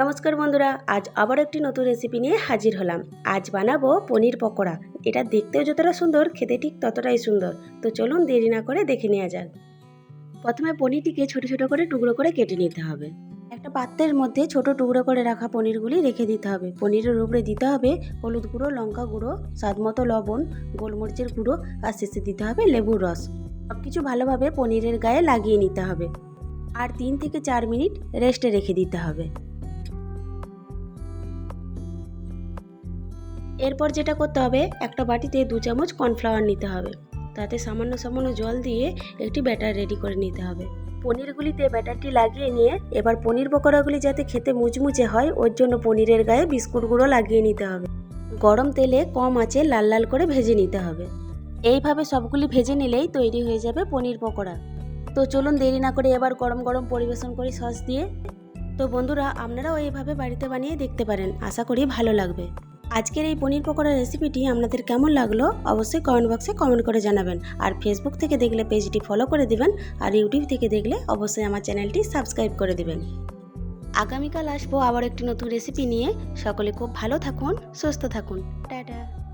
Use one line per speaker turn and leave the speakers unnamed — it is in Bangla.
নমস্কার বন্ধুরা, আজ আবার একটি নতুন রেসিপি নিয়ে হাজির হলাম। আজ বানাবো পনির পকোড়া। এটা দেখতেও যতটা সুন্দর, খেতে ঠিক ততটাই সুন্দর। তো চলুন দেরি না করে দেখে নেওয়া যাক। প্রথমে পনিরটিকে ছোট ছোট করে টুকরো করে কেটে নিতে হবে। একটা পাত্রের মধ্যে ছোট টুকরো করে রাখা পনিরগুলি রেখে দিতে হবে। পনিরের উপরে দিতে হবে হলুদ গুঁড়ো, লঙ্কা গুঁড়ো স্বাদমতো লবণ, গোলমরিচের গুঁড়ো আর শেষে দিতে হবে লেবুর রস। সব কিছু ভালোভাবে পনিরের গায়ে লাগিয়ে নিতে হবে। আর তিন থেকে চার মিনিট রেস্টে রেখে দিতে হবে। এরপর যেটা করতে হবে, একটা বাটিতে দু চামচ কর্নফ্লাওয়ার নিতে হবে। তাতে সামান্য সামান্য জল দিয়ে একটি ব্যাটার রেডি করে নিতে হবে। পনিরগুলিতে ব্যাটারটি লাগিয়ে নিয়ে এবার পনির পকোড়াগুলি যাতে খেতে মুচমুচে হয়, ওর জন্য পনিরের গায়ে বিস্কুট গুঁড়ো লাগিয়ে নিতে হবে। গরম তেলে কম আঁচে লাল লাল করে ভেজে নিতে হবে। এইভাবে সবগুলি ভেজে নিলেই তৈরি হয়ে যাবে পনির পকোড়া। তো চলুন দেরি না করে এবার গরম গরম পরিবেশন করি সস দিয়ে। তো বন্ধুরা, আপনারাও এইভাবে বাড়িতে বানিয়ে দেখতে পারেন। আশা করি ভালো লাগবে। আজকের এই পনির পকোড়ার রেসিপিটি আপনাদের কেমন লাগল অবশ্যই কমেন্ট বক্সে কমেন্ট করে জানাবেন। আর ফেসবুক থেকে দেখলে পেজটি ফলো করে দিবেন, আর ইউটিউব থেকে দেখলে অবশ্যই আমার চ্যানেলটি সাবস্ক্রাইব করে দিবেন। আগামীকাল আসব আবার একটি নতুন রেসিপি নিয়ে। সকলে খুব ভালো থাকুন, সুস্থ থাকুন। টাটা।